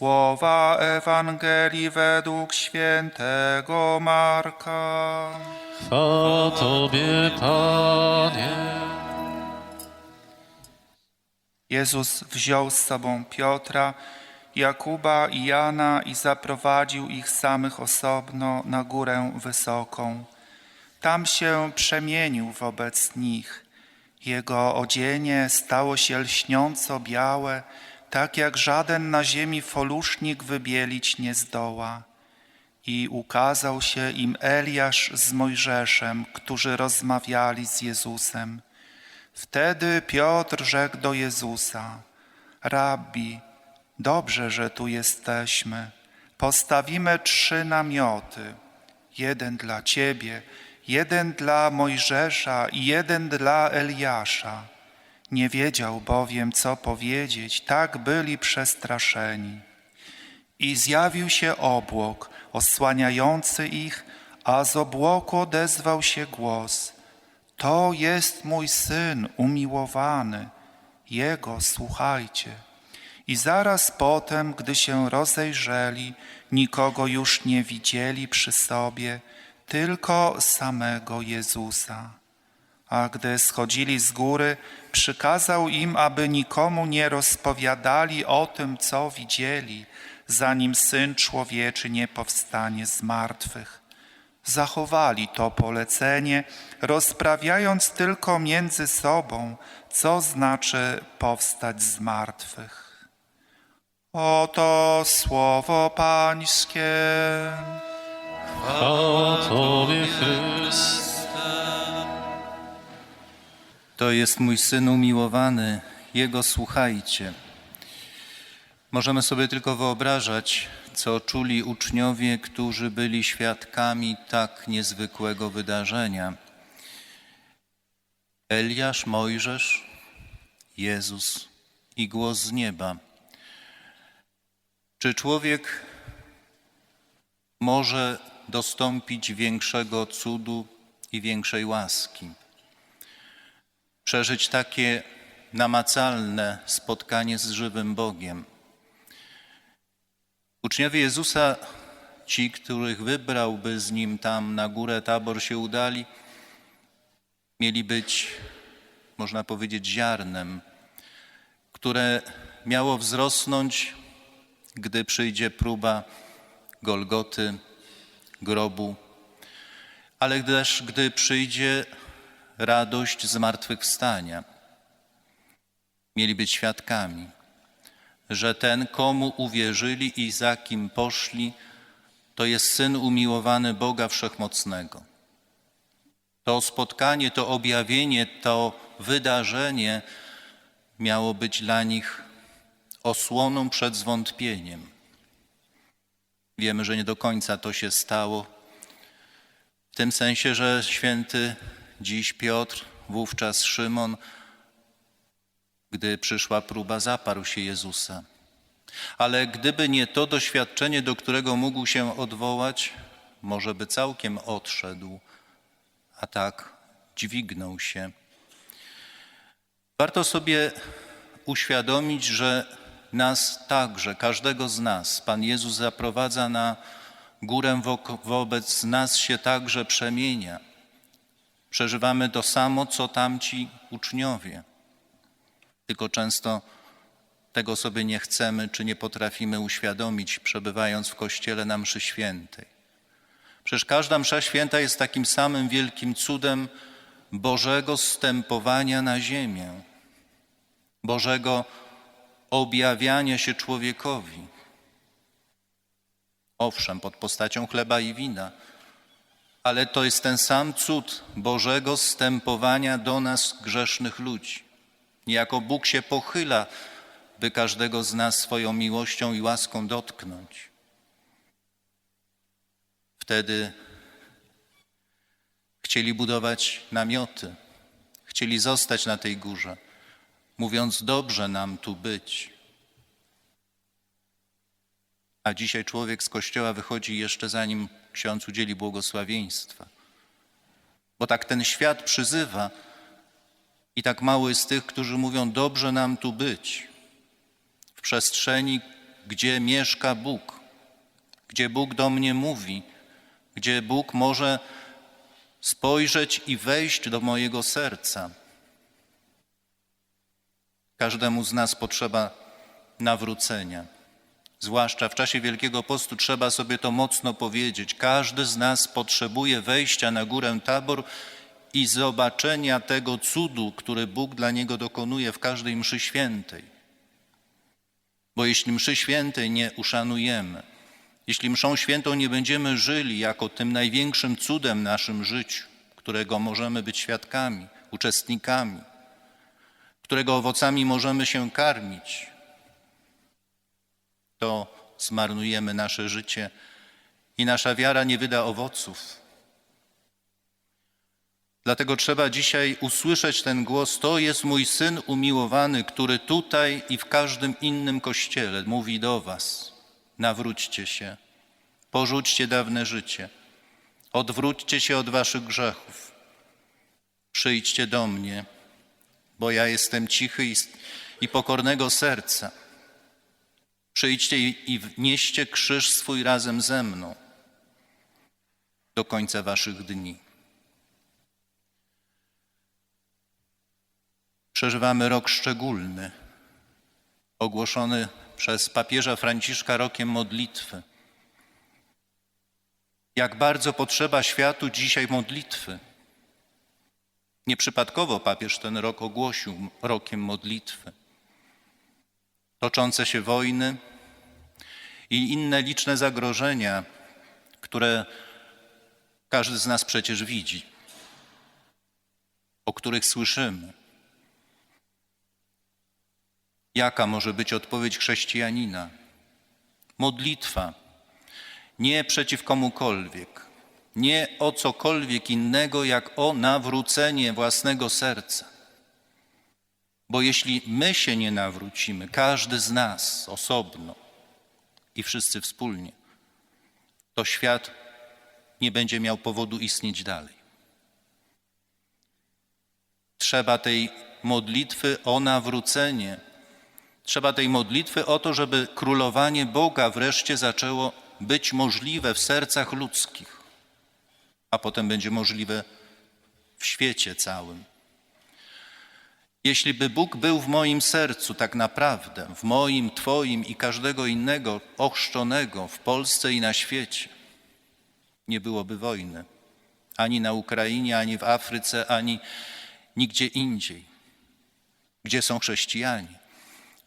Słowa Ewangelii według świętego Marka. Chwała Tobie, Panie. Jezus wziął z sobą Piotra, Jakuba i Jana i zaprowadził ich samych osobno na górę wysoką. Tam się przemienił wobec nich. Jego odzienie stało się lśniąco białe, tak jak żaden na ziemi folusznik wybielić nie zdoła. I ukazał się im Eliasz z Mojżeszem, którzy rozmawiali z Jezusem. Wtedy Piotr rzekł do Jezusa: Rabbi, dobrze, że tu jesteśmy. Postawimy trzy namioty: jeden dla ciebie, jeden dla Mojżesza i jeden dla Eliasza. Nie wiedział bowiem, co powiedzieć, tak byli przestraszeni. I zjawił się obłok osłaniający ich, a z obłoku odezwał się głos: To jest mój syn umiłowany, jego słuchajcie. I zaraz potem, gdy się rozejrzeli, nikogo już nie widzieli przy sobie, tylko samego Jezusa. A gdy schodzili z góry, przykazał im, aby nikomu nie rozpowiadali o tym, co widzieli, zanim Syn Człowieczy nie powstanie z martwych. Zachowali to polecenie, rozprawiając tylko między sobą, co znaczy powstać z martwych. Oto słowo Pańskie. Chwała Tobie, Chryste. To jest mój syn umiłowany, jego słuchajcie. Możemy sobie tylko wyobrażać, co czuli uczniowie, którzy byli świadkami tak niezwykłego wydarzenia. Eliasz, Mojżesz, Jezus i głos z nieba. Czy człowiek może dostąpić większego cudu i większej łaski? Przeżyć takie namacalne spotkanie z żywym Bogiem. Uczniowie Jezusa, ci, których wybrał, by z nim tam na górę tabor się udali, mieli być, można powiedzieć, ziarnem, które miało wzrosnąć, gdy przyjdzie próba Golgoty, grobu, ale też gdy przyjdzie radość zmartwychwstania. Mieli być świadkami, że ten, komu uwierzyli i za kim poszli, to jest Syn umiłowany Boga Wszechmocnego. To spotkanie, to objawienie, to wydarzenie miało być dla nich osłoną przed zwątpieniem. Wiemy, że nie do końca to się stało, w tym sensie, że święty dziś Piotr, wówczas Szymon, gdy przyszła próba, zaparł się Jezusa. Ale gdyby nie to doświadczenie, do którego mógł się odwołać, może by całkiem odszedł, a tak dźwignął się. Warto sobie uświadomić, że nas także, każdego z nas, Pan Jezus zaprowadza na górę, wobec nas się także przemienia. Przeżywamy to samo, co tamci uczniowie. Tylko często tego sobie nie chcemy, czy nie potrafimy uświadomić, przebywając w kościele na mszy świętej. Przecież każda msza święta jest takim samym wielkim cudem Bożego stępowania na ziemię, Bożego objawiania się człowiekowi. Owszem, pod postacią chleba i wina, ale to jest ten sam cud Bożego stępowania do nas, grzesznych ludzi. Niejako Bóg się pochyla, by każdego z nas swoją miłością i łaską dotknąć. Wtedy chcieli budować namioty, chcieli zostać na tej górze, mówiąc: Dobrze nam tu być. A dzisiaj człowiek z kościoła wychodzi jeszcze zanim ksiądz udzieli błogosławieństwa. Bo tak ten świat przyzywa i tak mało jest tych, którzy mówią: Dobrze nam tu być w przestrzeni gdzie mieszka Bóg, gdzie Bóg do mnie mówi, gdzie Bóg może spojrzeć i wejść do mojego serca. Każdemu z nas potrzeba nawrócenia. Zwłaszcza w czasie Wielkiego Postu trzeba sobie to mocno powiedzieć. Każdy z nas potrzebuje wejścia na górę Tabor i zobaczenia tego cudu, który Bóg dla niego dokonuje w każdej mszy świętej. Bo jeśli mszy świętej nie uszanujemy, jeśli mszą świętą nie będziemy żyli jako tym największym cudem naszym życiu, którego możemy być świadkami, uczestnikami, którego owocami możemy się karmić, to zmarnujemy nasze życie i nasza wiara nie wyda owoców. Dlatego trzeba dzisiaj usłyszeć ten głos: To jest mój syn umiłowany, który tutaj i w każdym innym kościele mówi do Was: nawróćcie się, porzućcie dawne życie, odwróćcie się od Waszych grzechów, przyjdźcie do mnie, bo ja jestem cichy i, i pokornego serca. Przyjdźcie i, wnieście krzyż swój razem ze mną do końca Waszych dni. Przeżywamy rok szczególny, ogłoszony przez papieża Franciszka rokiem modlitwy. Jak bardzo potrzeba światu dzisiaj modlitwy. Nieprzypadkowo papież ten rok ogłosił rokiem modlitwy. Toczące się wojny i inne liczne zagrożenia, które każdy z nas przecież widzi, o których słyszymy. Jaka może być odpowiedź chrześcijanina? Modlitwa. Nie przeciw komukolwiek, nie o cokolwiek innego, jak o nawrócenie własnego serca. Bo jeśli my się nie nawrócimy, każdy z nas osobno i wszyscy wspólnie, to świat nie będzie miał powodu istnieć dalej. Trzeba tej modlitwy o nawrócenie Trzeba tej modlitwy o to, żeby królowanie Boga wreszcie zaczęło być możliwe w sercach ludzkich, a potem będzie możliwe w świecie całym. Jeśli by Bóg był w moim sercu tak naprawdę, w moim, Twoim i każdego innego ochrzczonego w Polsce i na świecie, nie byłoby wojny. Ani na Ukrainie, ani w Afryce, ani nigdzie indziej, gdzie są chrześcijanie?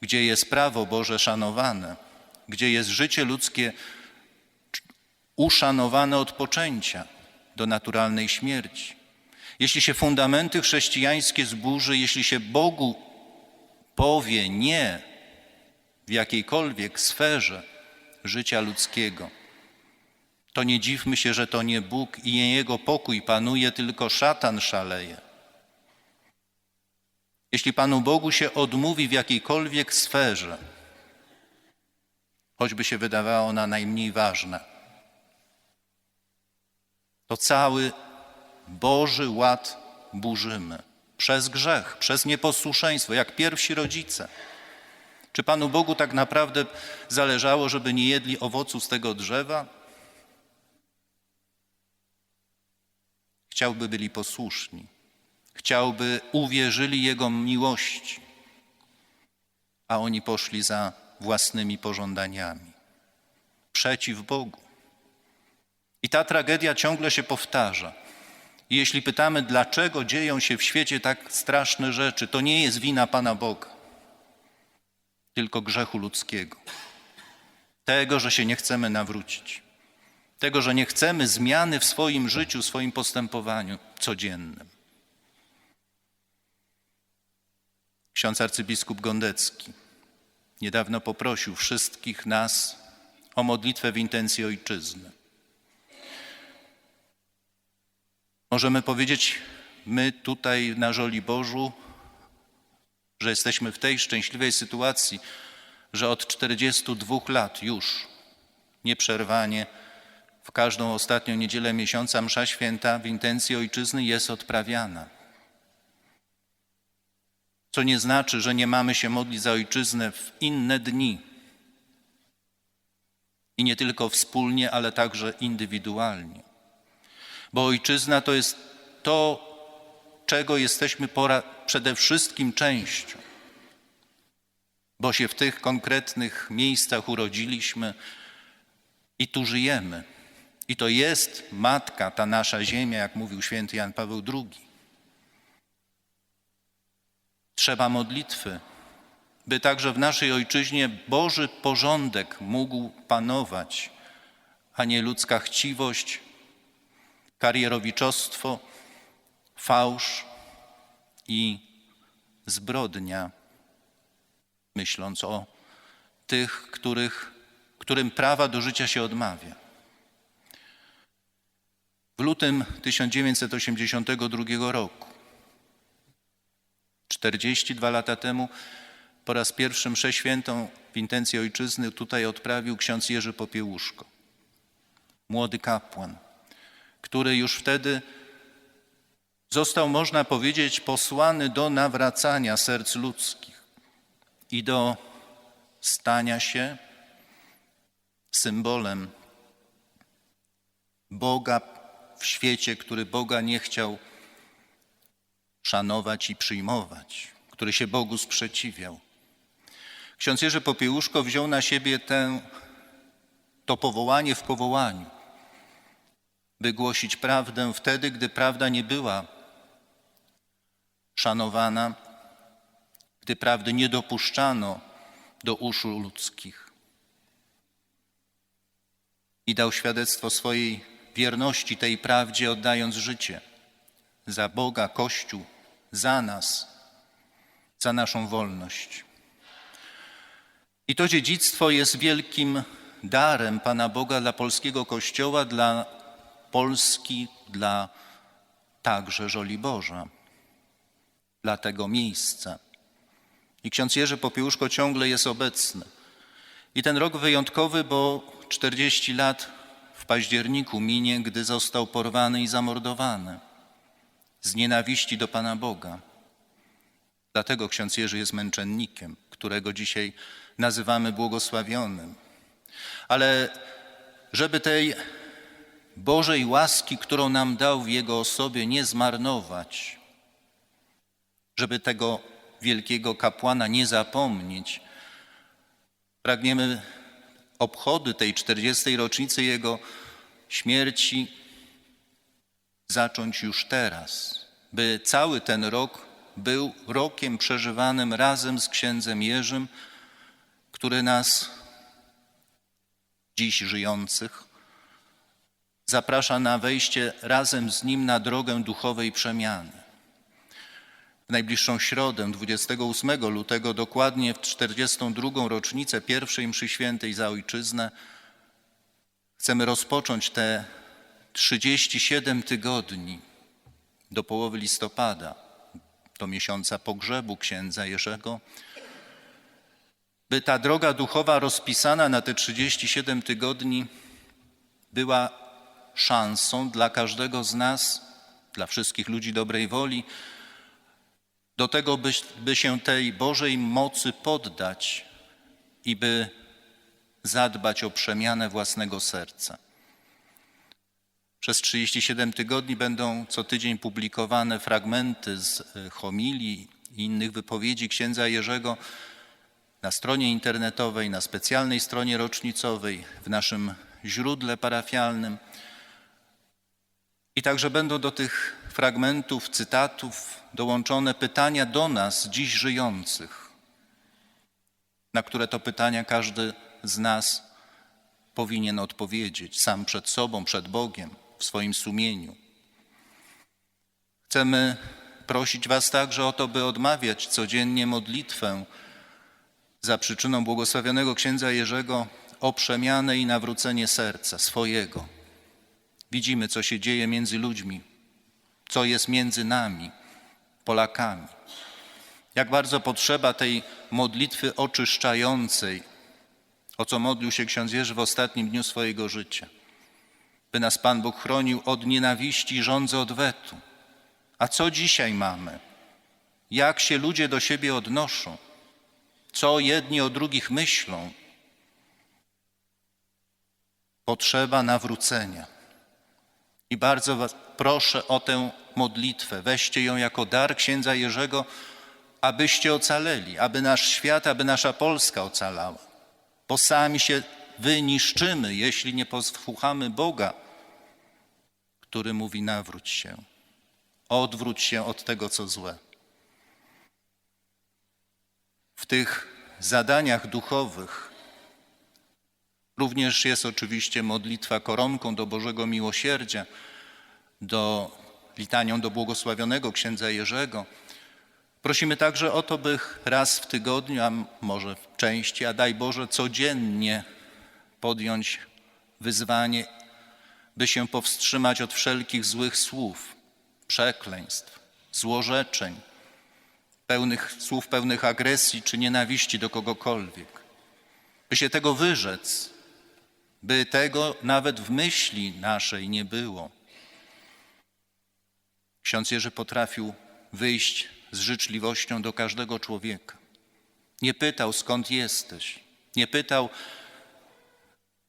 Gdzie jest prawo Boże szanowane, gdzie jest życie ludzkie uszanowane od poczęcia do naturalnej śmierci. Jeśli się fundamenty chrześcijańskie zburzy, jeśli się Bogu powie nie w jakiejkolwiek sferze życia ludzkiego, to nie dziwmy się, że to nie Bóg i nie Jego pokój panuje, tylko szatan szaleje. Jeśli Panu Bogu się odmówi w jakiejkolwiek sferze, choćby się wydawała ona najmniej ważna, to cały Boży ład burzymy przez grzech, przez nieposłuszeństwo, jak pierwsi rodzice. Czy Panu Bogu tak naprawdę zależało, żeby nie jedli owocu z tego drzewa? Chciałby byli posłuszni chciałby uwierzyli Jego miłości, a oni poszli za własnymi pożądaniami, przeciw Bogu. I ta tragedia ciągle się powtarza. I jeśli pytamy, dlaczego dzieją się w świecie tak straszne rzeczy, to nie jest wina Pana Boga, tylko grzechu ludzkiego. Tego, że się nie chcemy nawrócić. Tego, że nie chcemy zmiany w swoim życiu, swoim postępowaniu codziennym. Ksiądz arcybiskup Gondecki niedawno poprosił wszystkich nas o modlitwę w intencji ojczyzny. Możemy powiedzieć, my tutaj na Żoliborzu, że jesteśmy w tej szczęśliwej sytuacji, że od 42 lat już nieprzerwanie w każdą ostatnią niedzielę miesiąca msza święta w intencji ojczyzny jest odprawiana co nie znaczy, że nie mamy się modlić za ojczyznę w inne dni, I nie tylko wspólnie, ale także indywidualnie. Bo ojczyzna to jest to, czego jesteśmy pora, przede wszystkim częścią. Bo się w tych konkretnych miejscach urodziliśmy i tu żyjemy. I to jest matka, ta nasza ziemia, jak mówił święty Jan Paweł II. Trzeba modlitwy, by także w naszej ojczyźnie Boży porządek mógł panować, a nie ludzka chciwość, karierowiczostwo, fałsz i zbrodnia, myśląc o tych, których, którym prawa do życia się odmawia. W lutym 1982 roku, 42 lata temu, po raz pierwszy mszę świętą w intencji ojczyzny tutaj odprawił ksiądz Jerzy Popiełuszko, młody kapłan, który już wtedy został, można powiedzieć, posłany do nawracania serc ludzkich i do stania się symbolem Boga w świecie, który Boga nie chciał szanować i przyjmować, który się Bogu sprzeciwiał. Ksiądz Jerzy Popiełuszko wziął na siebie tę, to powołanie w powołaniu, by głosić prawdę wtedy, gdy prawda nie była szanowana, gdy prawdy nie dopuszczano do uszu ludzkich. I dał świadectwo swojej wierności tej prawdzie, oddając życie za Boga, Kościół, za nas, za naszą wolność. I to dziedzictwo jest wielkim darem Pana Boga dla polskiego Kościoła, dla Polski, dla także Żoliborza, dla tego miejsca. I ksiądz Jerzy Popiełuszko ciągle jest obecny. I ten rok wyjątkowy, bo 40 lat w październiku minie, gdy został porwany i zamordowany z nienawiści do Pana Boga. Dlatego ksiądz Jerzy jest męczennikiem, którego dzisiaj nazywamy błogosławionym. Ale żeby tej Bożej łaski, którą nam dał w Jego osobie, nie zmarnować, żeby tego wielkiego kapłana nie zapomnieć, pragniemy obchody tej 40. rocznicy Jego śmierci zacząć już teraz, by cały ten rok był rokiem przeżywanym razem z księdzem Jerzym, który nas, dziś żyjących, zaprasza na wejście razem z nim na drogę duchowej przemiany. W najbliższą środę, 28 lutego, dokładnie w 42. rocznicę pierwszej mszy świętej za ojczyznę, chcemy rozpocząć te 37 tygodni do połowy listopada, do miesiąca pogrzebu księdza Jerzego, by ta droga duchowa rozpisana na te 37 tygodni była szansą dla każdego z nas, dla wszystkich ludzi dobrej woli, do tego, by, by się tej Bożej mocy poddać i by zadbać o przemianę własnego serca. Przez 37 tygodni będą co tydzień publikowane fragmenty z e, homilii i innych wypowiedzi księdza Jerzego na stronie internetowej, na specjalnej stronie rocznicowej, w naszym źródle parafialnym. I także będą do tych fragmentów, cytatów dołączone pytania do nas, dziś żyjących, na które to pytania każdy z nas powinien odpowiedzieć sam przed sobą, przed Bogiem, w swoim sumieniu. Chcemy prosić Was także o to, by odmawiać codziennie modlitwę za przyczyną błogosławionego księdza Jerzego o przemianę i nawrócenie serca swojego. Widzimy, co się dzieje między ludźmi, co jest między nami, Polakami. Jak bardzo potrzeba tej modlitwy oczyszczającej, o co modlił się ksiądz Jerzy w ostatnim dniu swojego życia. By nas Pan Bóg chronił od nienawiści i żądzy odwetu. A co dzisiaj mamy? Jak się ludzie do siebie odnoszą? Co jedni o drugich myślą? potrzeba nawrócenia. I bardzo Was proszę o tę modlitwę. Weźcie ją jako dar księdza Jerzego, abyście ocaleli, aby nasz świat, aby nasza Polska ocalała. Bo sami się wyniszczymy, jeśli nie posłuchamy Boga, który mówi: nawróć się, odwróć się od tego, co złe. W tych zadaniach duchowych również jest oczywiście modlitwa koronką do Bożego Miłosierdzia, do litanią do błogosławionego księdza Jerzego. Prosimy także o to, by raz w tygodniu, a może częściej, a daj Boże codziennie podjąć wyzwanie, by się powstrzymać od wszelkich złych słów, przekleństw, złorzeczeń, pełnych słów pełnych agresji czy nienawiści do kogokolwiek. By się tego wyrzec, by tego nawet w myśli naszej nie było. Ksiądz Jerzy potrafił wyjść z życzliwością do każdego człowieka. Nie pytał, skąd jesteś. Nie pytał,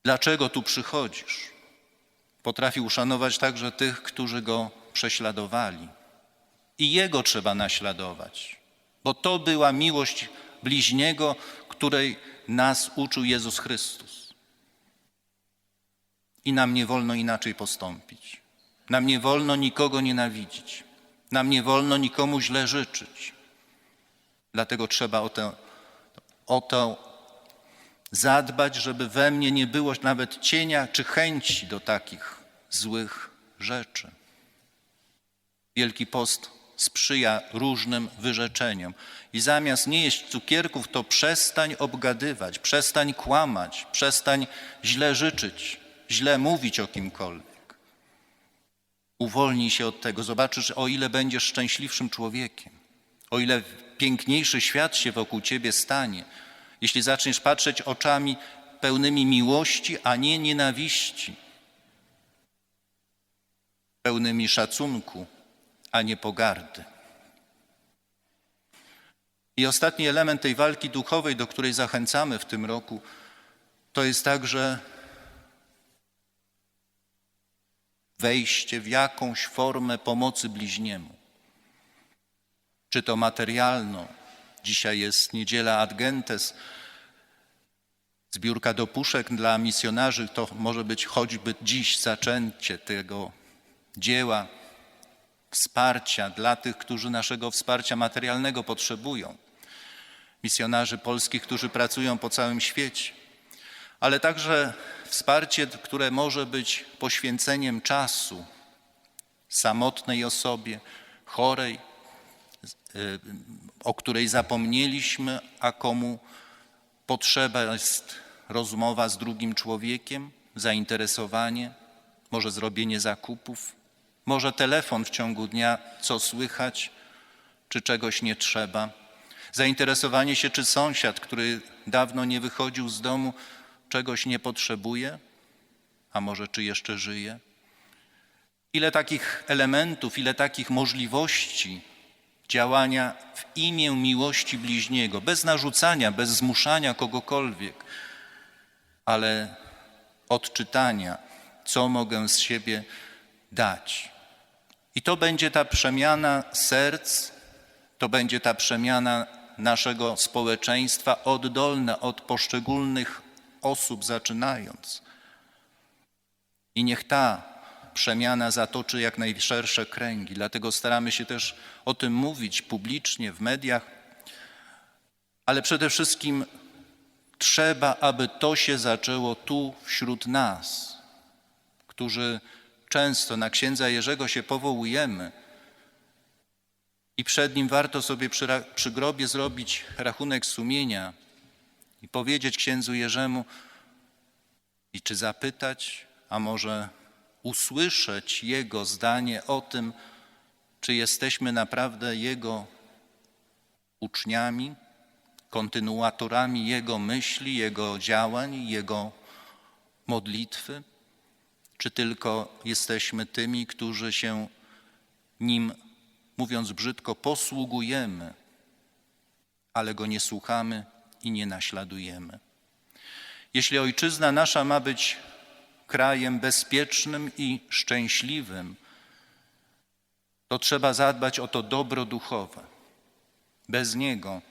dlaczego tu przychodzisz. Potrafił uszanować także tych, którzy go prześladowali. I jego trzeba naśladować, bo to była miłość bliźniego, której nas uczył Jezus Chrystus. I nam nie wolno inaczej postąpić. Nam nie wolno nikogo nienawidzić. Nam nie wolno nikomu źle życzyć. Dlatego trzeba o to, o to zadbać, żeby we mnie nie było nawet cienia czy chęci do takich złych rzeczy. Wielki Post sprzyja różnym wyrzeczeniom. I zamiast nie jeść cukierków, to przestań obgadywać, przestań kłamać, przestań źle życzyć, źle mówić o kimkolwiek. Uwolnij się od tego, zobaczysz, o ile będziesz szczęśliwszym człowiekiem, o ile piękniejszy świat się wokół ciebie stanie, jeśli zaczniesz patrzeć oczami pełnymi miłości, a nie nienawiści, pełnymi szacunku, a nie pogardy. I ostatni element tej walki duchowej, do której zachęcamy w tym roku, to jest także wejście w jakąś formę pomocy bliźniemu. Czy to materialną, dzisiaj jest niedziela Ad Gentes, zbiórka do puszek dla misjonarzy, to może być choćby dziś zaczęcie tego dzieła wsparcia dla tych, którzy naszego wsparcia materialnego potrzebują. Misjonarzy polskich, którzy pracują po całym świecie, ale także wsparcie, które może być poświęceniem czasu samotnej osobie, chorej, y, o której zapomnieliśmy, a komu potrzeba jest rozmowa z drugim człowiekiem, zainteresowanie, może zrobienie zakupów, może telefon w ciągu dnia, co słychać, czy czegoś nie trzeba. Zainteresowanie się, czy sąsiad, który dawno nie wychodził z domu, czegoś nie potrzebuje, a może czy jeszcze żyje. Ile takich elementów, ile takich możliwości działania w imię miłości bliźniego, bez narzucania, bez zmuszania kogokolwiek, ale odczytania, co mogę z siebie dać. I to będzie ta przemiana serc, to będzie ta przemiana naszego społeczeństwa oddolna od poszczególnych osób zaczynając. I niech ta przemiana zatoczy jak najszersze kręgi. Dlatego staramy się też o tym mówić publicznie w mediach, ale przede wszystkim trzeba, aby to się zaczęło tu wśród nas, którzy często na księdza Jerzego się powołujemy i przed nim warto sobie przy, przy grobie zrobić rachunek sumienia i powiedzieć księdzu Jerzemu i czy zapytać, a może usłyszeć jego zdanie o tym, czy jesteśmy naprawdę jego uczniami, kontynuatorami jego myśli, jego działań, jego modlitwy, czy tylko jesteśmy tymi, którzy się nim, mówiąc brzydko, posługujemy, ale go nie słuchamy i nie naśladujemy. Jeśli ojczyzna nasza ma być krajem bezpiecznym i szczęśliwym, to trzeba zadbać o to dobro duchowe. Bez niego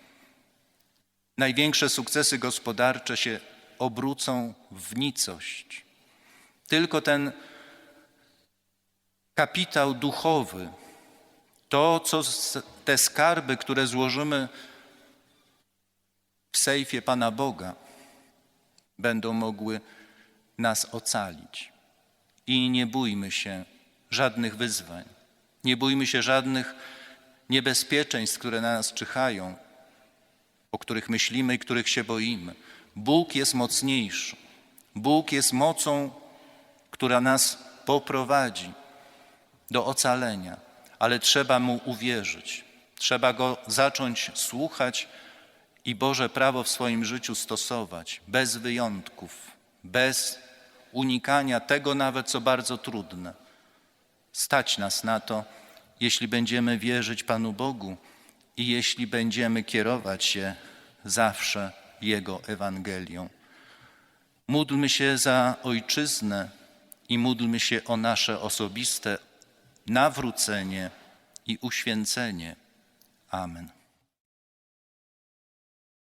największe sukcesy gospodarcze się obrócą w nicość. Tylko ten kapitał duchowy, to, co te skarby, które złożymy w sejfie Pana Boga, będą mogły nas ocalić. I nie bójmy się żadnych wyzwań, nie bójmy się żadnych niebezpieczeństw, które na nas czyhają, o których myślimy i których się boimy. Bóg jest mocniejszy. Bóg jest mocą, która nas poprowadzi do ocalenia, ale trzeba Mu uwierzyć. Trzeba Go zacząć słuchać i Boże prawo w swoim życiu stosować, bez wyjątków, bez unikania tego nawet, co bardzo trudne. Stać nas na to, jeśli będziemy wierzyć Panu Bogu i jeśli będziemy kierować się zawsze Jego Ewangelią. Módlmy się za Ojczyznę i módlmy się o nasze osobiste nawrócenie i uświęcenie. Amen.